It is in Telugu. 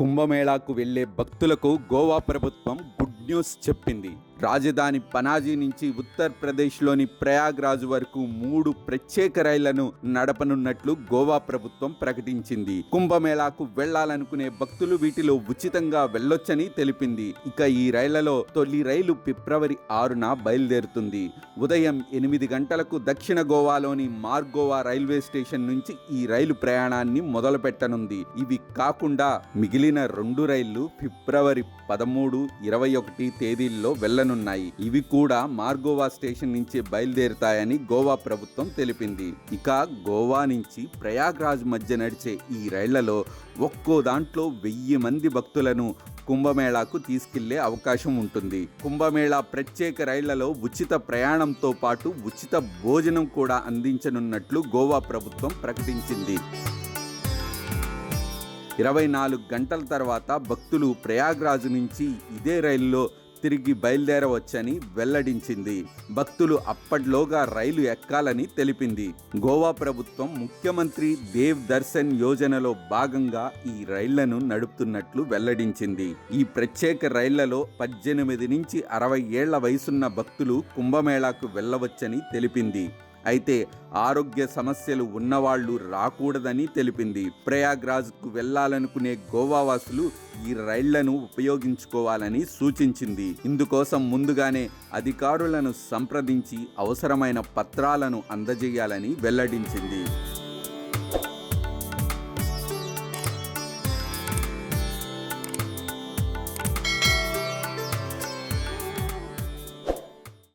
కుంభమేళాకు వెళ్ళే భక్తులకు గోవా ప్రభుత్వం గుడ్ న్యూస్ చెప్పింది. రాజధాని పనాజీ నుంచి ఉత్తరప్రదేశ్లోని ప్రయాగ్రాజ్ వరకు మూడు ప్రత్యేక రైళ్ళను నడపనున్నట్లు గోవా ప్రభుత్వం ప్రకటించింది. కుంభమేళాకు వెళ్ళాలనుకునే భక్తులు వీటిలో ఉచితంగా వెళ్ళొచ్చని తెలిపింది. ఇక ఈ రైళ్ళలో తొలి రైలు ఫిబ్రవరి ఆరున బయలుదేరుతుంది. ఉదయం ఎనిమిది గంటలకు దక్షిణ గోవాలోని మార్గోవా రైల్వే స్టేషన్ నుంచి ఈ రైలు ప్రయాణాన్ని మొదలుపెట్టనుంది. ఇవి కాకుండా మిగిలిన రెండు రైళ్ళు ఫిబ్రవరి పదమూడు ఇరవై ఒకటి తేదీల్లో వెళ్ళను వెళ్ళనున్నాయి ఇవి కూడా మార్గోవా స్టేషన్ నుంచి బయలుదేరుతాయని గోవా ప్రభుత్వం తెలిపింది. ఇక గోవా నుంచి ప్రయాగ్రాజ్ మధ్య నడిచే ఈ రైళ్ళలో ఒక్కో దాంట్లో వెయ్యి మంది భక్తులను కుంభమేళాకు తీసుకెళ్ళే అవకాశం ఉంటుంది. కుంభమేళా ప్రత్యేక రైళ్ళలో ఉచిత ప్రయాణంతో పాటు ఉచిత భోజనం కూడా అందించనున్నట్లు గోవా ప్రభుత్వం ప్రకటించింది. ఇరవై నాలుగు గంటల తర్వాత భక్తులు ప్రయాగ్రాజ్ నుంచి ఇదే రైల్లో తిరిగి బయలుదేరవచ్చని వెల్లడించింది. భక్తులు అప్పట్లోగా రైలు ఎక్కాలని తెలిపింది. గోవా ప్రభుత్వం ముఖ్యమంత్రి దేవ్ దర్శన్ యోజనలో భాగంగా ఈ రైళ్ళను నడుపుతున్నట్లు వెల్లడించింది. ఈ ప్రత్యేక రైళ్ళలో పద్దెనిమిది నుంచి అరవై ఏళ్ళ వయసున్న భక్తులు కుంభమేళాకు వెళ్ళవచ్చని తెలిపింది. అయితే ఆరోగ్య సమస్యలు ఉన్నవాళ్ళు రాకూడదని తెలిపింది. ప్రయాగ్రాజ్కు వెళ్ళాలనుకునే గోవావాసులు ఈ రైళ్ళను ఉపయోగించుకోవాలని సూచించింది. ఇందుకోసం ముందుగానే అధికారులను సంప్రదించి అవసరమైన పత్రాలను అందజేయాలని వెల్లడించింది.